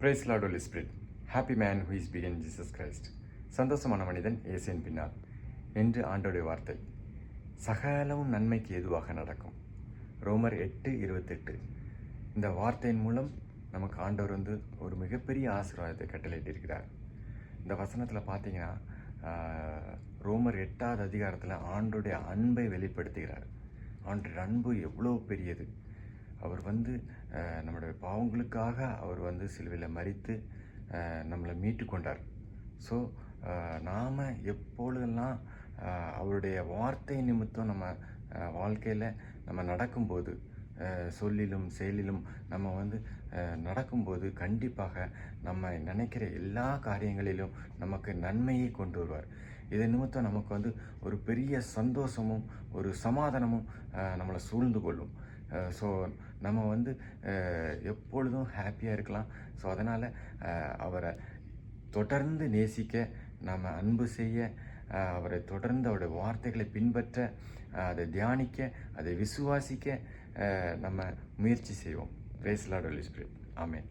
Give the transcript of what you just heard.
Praise Lord holy spirit happy man who is begin Jesus Christ சந்தோஷமான மனிதன் இயேசுவின் பின்னால் என்று ஆண்டோடைய வார்த்தை. சகலமும் நன்மைக்கு எதுவாக நடக்கும். ரோமர் எட்டு இருபத்தெட்டு. இந்த வார்த்தையின் மூலம் நமக்கு ஆண்டவர் வந்து ஒரு மிகப்பெரிய ஆசீர்வாதத்தை கட்டளையிட்டிருக்கிறார். இந்த வசனத்தில் பார்த்தீங்கன்னா ரோமர் எட்டாவது அதிகாரத்தில் ஆண்டோடைய அன்பை வெளிப்படுத்துகிறார். ஆண்டோடைய அன்பு எவ்வளோ பெரியது. அவர் வந்து நம்முடைய பாவங்களுக்காக அவர் வந்து சிலுவையில் மறித்து நம்மளை மீட்டு கொண்டார். ஸோ நாம் எப்பொழுதெல்லாம் அவருடைய வார்த்தை நிமித்தம் நம்ம வாழ்க்கையில் நம்ம நடக்கும்போது சொல்லிலும் செயலிலும் நம்ம வந்து நடக்கும்போது கண்டிப்பாக நம்ம நினைக்கிற எல்லா காரியங்களிலும் நமக்கு நன்மையை கொண்டு வருவார். இதை நிமித்தம் நமக்கு வந்து ஒரு பெரிய சந்தோஷமும் ஒரு சமாதானமும் நம்மளை சூழ்ந்து கொள்ளும். ஸோ நம்ம வந்து எப்பொழுதும் ஹாப்பியாக இருக்கலாம். ஸோ அதனால் அவரை தொடர்ந்து நேசிக்க நாம் அன்பு செய்ய அவரை தொடர்ந்து அவருடைய வார்த்தைகளை பின்பற்ற அதை தியானிக்க அதை விசுவாசிக்க நம்ம முயற்சி செய்வோம். பிரேஸ் லாட் ஸ்பிரிட் ஆமேன்